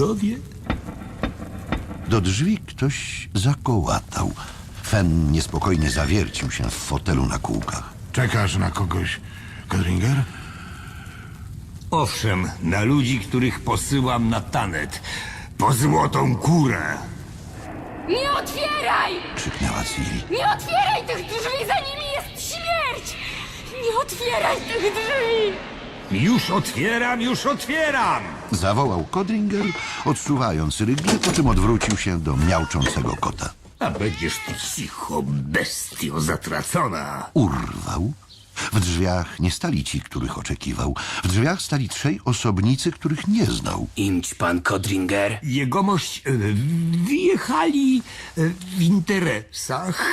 dowie? Do drzwi ktoś zakołatał. Fen niespokojnie zawiercił się w fotelu na kółkach. Czekasz na kogoś, Kodringer? Owszem, na ludzi, których posyłam na tanet. Po złotą kurę. Nie otwieraj! Krzyknęła Ciri. Nie otwieraj tych drzwi, za nimi jest śmierć! Nie otwieraj tych drzwi! Już otwieram, już otwieram! Zawołał Kodringer, odsuwając rygle, po czym odwrócił się do miauczącego kota. A będziesz tu cicho, bestio zatracona. Urwał. W drzwiach nie stali ci, których oczekiwał. W drzwiach stali trzej osobnicy, których nie znał. Imć pan Kodringer. Jegomość e, wjechali e, w interesach.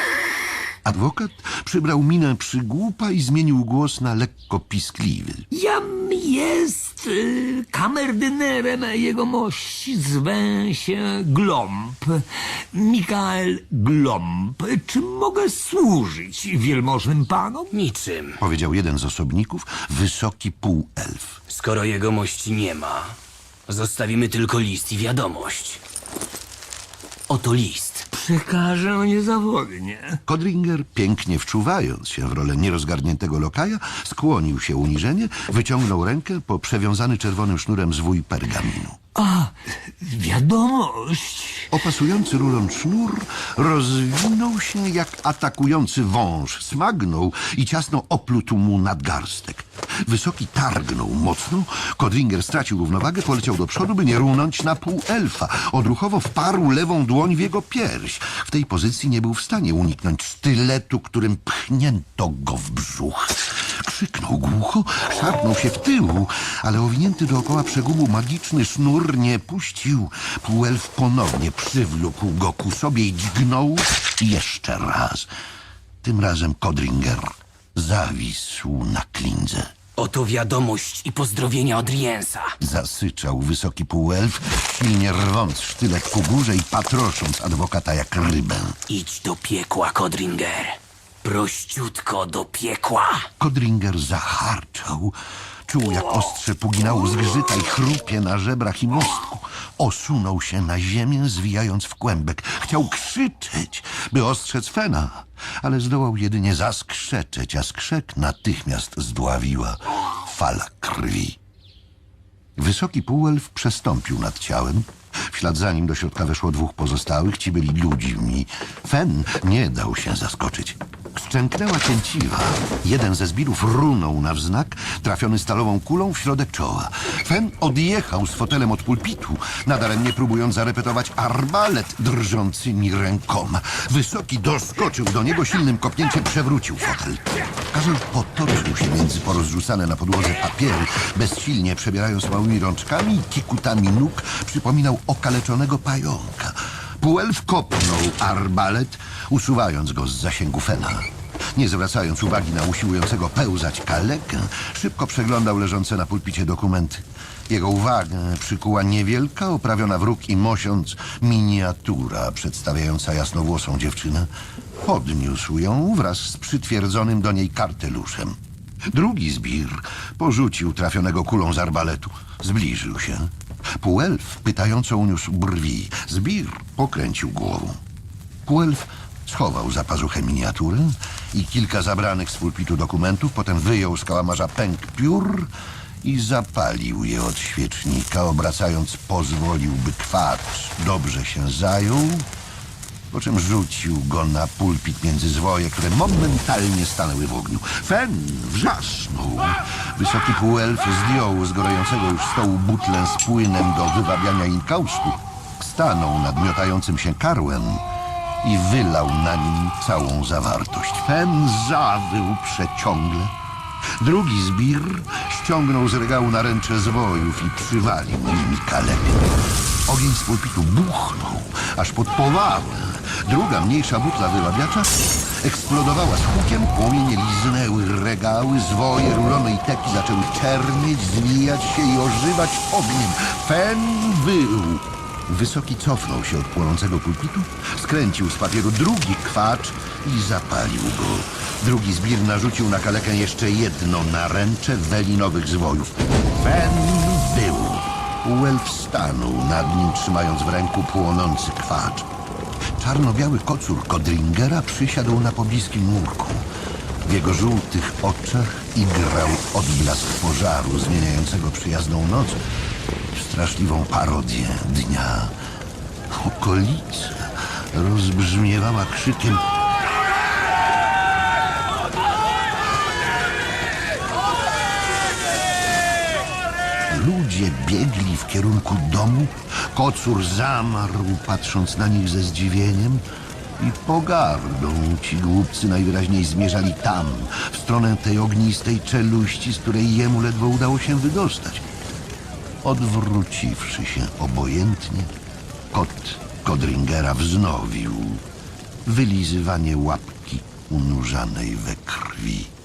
Adwokat przybrał minę przygłupa i zmienił głos na lekko piskliwy. Jam jest e, kamerdynerem jegomości, zwę się Glomb. Mikael Glomb. Czy mogę służyć wielmożnym panom? Niczym. Powiedział jeden z osobników, wysoki półelf. Skoro jego mości nie ma, zostawimy tylko list i wiadomość. Oto list. Przekażę niezawodnie. Kodringer, pięknie wczuwając się w rolę nierozgarniętego lokaja, skłonił się uniżenie, wyciągnął rękę po przewiązany czerwonym sznurem zwój pergaminu. A, wiadomość. Opasujący rulon sznur rozwinął się jak atakujący wąż, smagnął i ciasno oplótł mu nadgarstek. Wysoki targnął mocno, Kodringer stracił równowagę, poleciał do przodu, by nie runąć na pół elfa. Odruchowo wparł lewą dłoń w jego pierś. W tej pozycji nie był w stanie uniknąć sztyletu, którym pchnięto go w brzuch. Krzyknął głucho, szarpnął się w tył, ale owinięty dookoła przegubu magiczny sznur nie puścił. Półelf ponownie przywlókł go ku sobie i dźgnął jeszcze raz. Tym razem Kodringer zawisł na klindze. Oto wiadomość i pozdrowienia od Riensa. Zasyczał wysoki półelf, silnie rwąc sztylet ku górze i patrosząc adwokata jak rybę. Idź do piekła, Kodringer. Prościutko do piekła. Kodringer zaharczał. Czuł, jak ostrze puginało zgrzyta i chrupie na żebrach i mostku. Osunął się na ziemię, zwijając w kłębek. Chciał krzyczeć, by ostrzec Fena, ale zdołał jedynie zaskrzeczeć, a skrzek natychmiast zdławiła fala krwi. Wysoki półelf przestąpił nad ciałem. W ślad za nim do środka weszło dwóch pozostałych. Ci byli ludźmi. Fen nie dał się zaskoczyć. Szczęknęła cięciwa. Jeden ze zbirów runął na wznak, trafiony stalową kulą w środek czoła. Fen odjechał z fotelem od pulpitu, nadaremnie próbując zarepetować arbalet drżącymi rękoma. Wysoki doskoczył do niego, silnym kopnięciem przewrócił fotel. Karzel potoczył się między porozrzucane na podłodze papiery, bezsilnie przebierając małymi rączkami i kikutami nóg, przypominał okaleczonego pająka. Półelf kopnął arbalet, usuwając go z zasięgu Fena. Nie zwracając uwagi na usiłującego pełzać kalekę, szybko przeglądał leżące na pulpicie dokumenty. Jego uwagę przykuła niewielka, oprawiona w róg i mosiąc miniatura przedstawiająca jasnowłosą dziewczynę. Podniósł ją wraz z przytwierdzonym do niej karteluszem. Drugi zbir porzucił trafionego kulą z arbaletu. Zbliżył się. Półelf pytająco uniósł brwi. Zbir pokręcił głową. Półelf schował za pazuchę miniaturę i kilka zabranych z pulpitu dokumentów, potem wyjął z kałamarza pęk piór i zapalił je od świecznika, obracając pozwolił, by dobrze się zajął, po czym rzucił go na pulpit między zwoje, które momentalnie stanęły w ogniu. Fen wrzasnął. Wysoki półelf zdjął z gorącego już stołu butlę z płynem do wywabiania inkaustu. Stanął nad miotającym się karłem i wylał na nim całą zawartość. Fen zawył przeciągle. Drugi zbir ściągnął z regału naręcze zwojów i przywalił nimi kalekę. Ogień z pulpitu buchnął, aż pod powałę. Druga, mniejsza butla wyłabiacza eksplodowała z hukiem, płomienie liznęły regały, zwoje, rulony i teki zaczęły czernieć, zwijać się i ożywać ogniem. Fen był. Wysoki cofnął się od płonącego pulpitu, skręcił z papieru drugi kwacz i zapalił go. Drugi zbir narzucił na kalekę jeszcze jedno naręcze welinowych zwojów. Fen był. Welf stanął nad nim, trzymając w ręku płonący kwacz. Czarno-biały kocur Kodringera przysiadł na pobliskim murku. W jego żółtych oczach igrał odblask pożaru zmieniającego przyjazną noc w straszliwą parodię dnia. Okolica rozbrzmiewała krzykiem Ludzie biegli w kierunku domu. Kocur zamarł, patrząc na nich ze zdziwieniem i pogardą. Ci głupcy najwyraźniej zmierzali tam, w stronę tej ognistej czeluści, z której jemu ledwo udało się wydostać. Odwróciwszy się obojętnie, kot Kodringera wznowił wylizywanie łapki unurzanej we krwi.